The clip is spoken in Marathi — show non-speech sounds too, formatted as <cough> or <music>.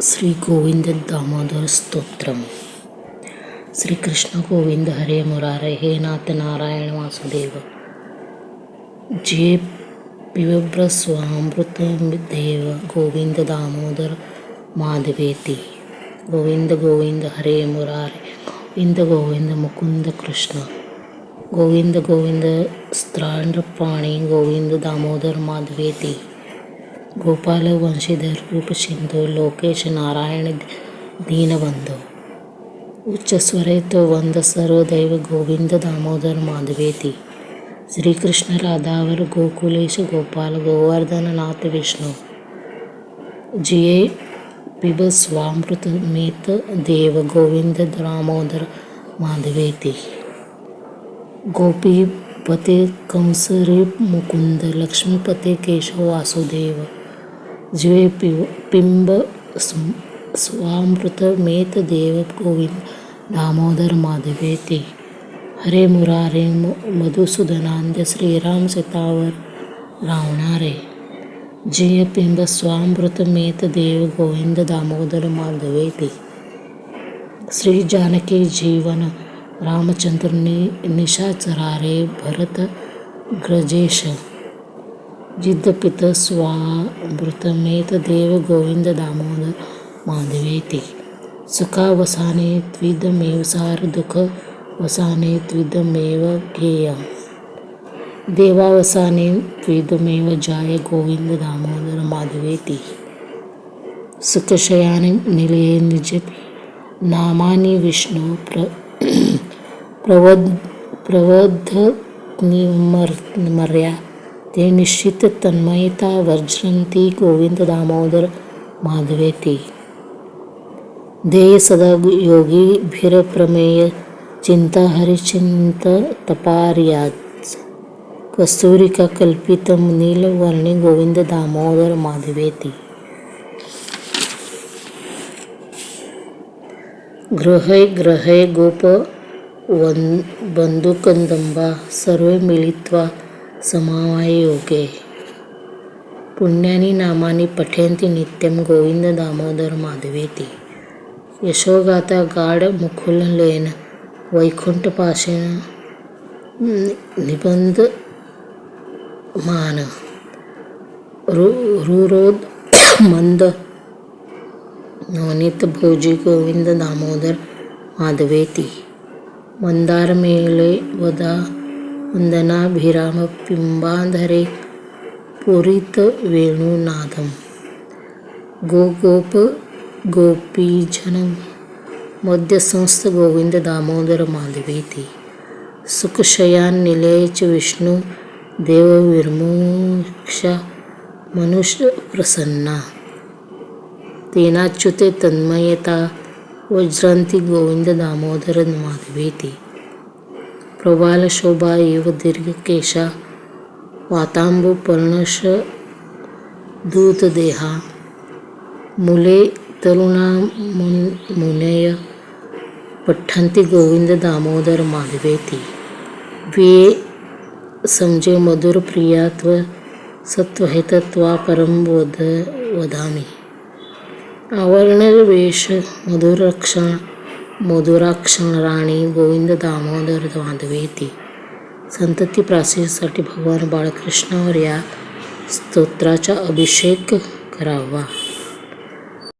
శ్రీ గోవింద దామోదర స్తోత్రం శ్రీకృష్ణ గోవింద హరే మురారే హే నాథ నారాయణ వాసుదేవ జే పివ్ర స్వామృతేవ గోవింద దామోదర మాధవేతి గోవింద గోవింద హరే మురారే గోవింద గోవింద ముకుంద కృష్ణ గోవింద గోవింద స్త్రాండ్ర ప్రాణి గోవింద దామోదర మాధవేతి గోపాల వంశీధర్ రూపసింధు లోకేష్ నారాయణ దీనబంధు. ఉచ్చస్వరైతో వంద సర్వదైవ గోవింద దామోదర్ మాధవేతి. శ్రీకృష్ణ రాధావర గోకులేశ గోపాల గోవర్ధన నాథ విష్ణు. జియే పిబ స్వామృత మీత దేవ గోవింద దామోదర మాధవేతి. గోపీపతే కంసరి ముకుంద లక్ష్మీపతి కేశవ వాసుదేవ. జీవ బింబ స్వామృత మేత దేవ గోవింద దామోదర మాధవేతి హరే మురారే మధుసూదనాంద శ్రీరామ సితావర్ రావణారే జీయ బింబ స్వామృత మేత దేవ గోవింద దామోదర మాధవేతి శ్రీ జానకి జీవన రామచంద్రుని నిషాచరారే భరత గ్రజేశ जिद्दपित स्वामृतमेत देव गोविंद दामोदर माधवे ते सुखावसाने त्विदमेव सार दुःख वसाने त्विदमेव गेय। देवावसाने त्विदमेव जाय गोविंद दामोदर माधवेती। सुखशयाने निलये निजपी। नामानी विष्णू प्र <clears throat> प्रवद प्रवध मर्या ते निश्चित तन्मयता वर्जंती गोविंद दामोदर माधवेती। ध्येय सदा योगी भिरप्रमेय चिंता हरिचिंत तपार्याच कस्तुरिका कल्पितम नीलवर्णी गोविंद दामोदर माधवेती। गृहै गृहै गोप वन बंधुकंदंबा सर्वे मिलित्वा समावाय योगे. पुण्यानी नामानी पठेंती नित्यं गोविंद दामोदर माधवेती. यशोगाथा गाढ मुकुलेन वैकुंठपाशेन निबंध मान. रु- रुरोध मंद नवनीत भोजी गोविंद दामोदर माधवेती. मंदारमेळे वदा वंदनाभिराम पिंबाधरे पुरित वेणुनादम गो गोप गोपीजन मध्यसंस्थ गोविंद दामोदर माधवेती सुखशयान निलयच विष्णू देव विर्मोक्षा मनुष्य प्रसन्ना तेनाच्युते तन्मयता वज्रांती गोविंद दामोदर एव शोभा दीर्घकेशा वातांबू दूतदेहा मुले तरुणा मुन- मुनय पठ्ठन्ति गोविंद दामोदर माधवेती वे समजे मधुर प्रियात्व सत्वहितत्वा परम वद वदामि। आवरणवेश मधुरक्षण मधुराक्षण राणी गोविंद दामोदर माधवेती संतती प्राप्तीसाठी भगवान बाळकृष्णावर या स्तोत्राचा अभिषेक करावा.